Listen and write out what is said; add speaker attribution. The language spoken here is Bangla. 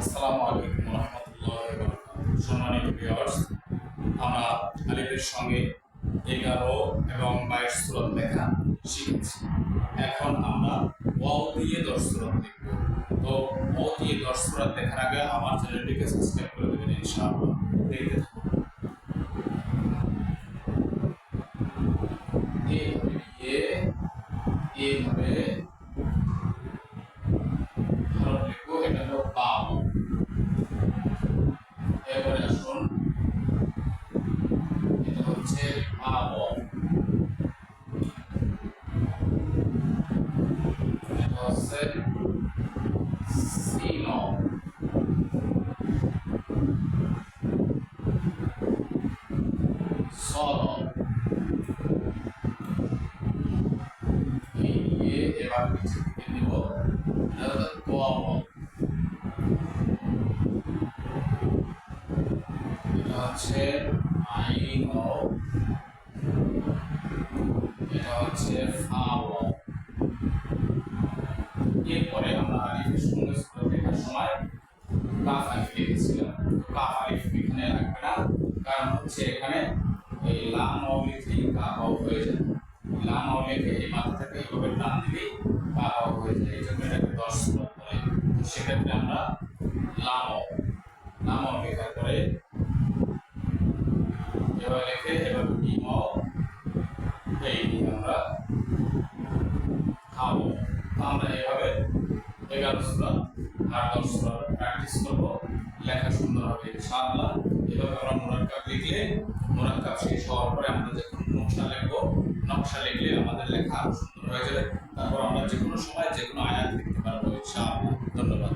Speaker 1: আসসালামু আলাইকুম রহমতুল্লাহ সম্মানিত ভিউয়ার্স আমরা আলিফের সঙ্গে এগারো এবং বাইশ সুরত লেখা শিখেছি। এখন আমরা ওয়াও দিয়ে দশ সুরত লিখব। তো ওয়াও দিয়ে দশ সুরত লেখার আগে আমার চ্যানেলটিকে সাবস্ক্রাইব করে দেবেন, ইনশাআল্লাহ। দেখতে থাকুন। দিয়ে এইভাবে হচ্ছে সিন এই দিয়ে এবার নিচে থেকে নিব। কোয়াব। এটা হচ্ছে আইন এটা হচ্ছে ফাও এরপরে আমরা আলিফের সঙ্গে সূরা লেখার সময় কাফ আলিফ লিখেছিলাম কাফ আলিফ এখানে রাখবে না, কারণ হচ্ছে এখানে এই লাম লিখলেই কাফ আও হয়ে যায়। লাম ও লিখে এই মাথা থেকে এইভাবে টান দিলেই কাফ আও হয়ে যায়। এই জন্য এটাকে দশ বলে তো সেক্ষেত্রে আমরা লাম ও লাম ও লেখার পরে এবার লিখে এবার ইম এই আমরা খাব তো আমরা এভাবে এগারো সুরা আর প্র্যাকটিস করব। লেখা সুন্দর হবে, ইনশাআল্লাহ। এভাবে আমরা মোরাক্কাব লিখলে মোরাক্কাব শেষ হওয়ার পরে আমরা যখন নকশা লিখব, নকশা লিখলে আমাদের লেখা আরও সুন্দর হয়ে যাবে। তারপর আমরা যে কোনো সময় যে কোনো আয়াত লিখতে পারব, ইনশাআল্লাহ। ধন্যবাদ।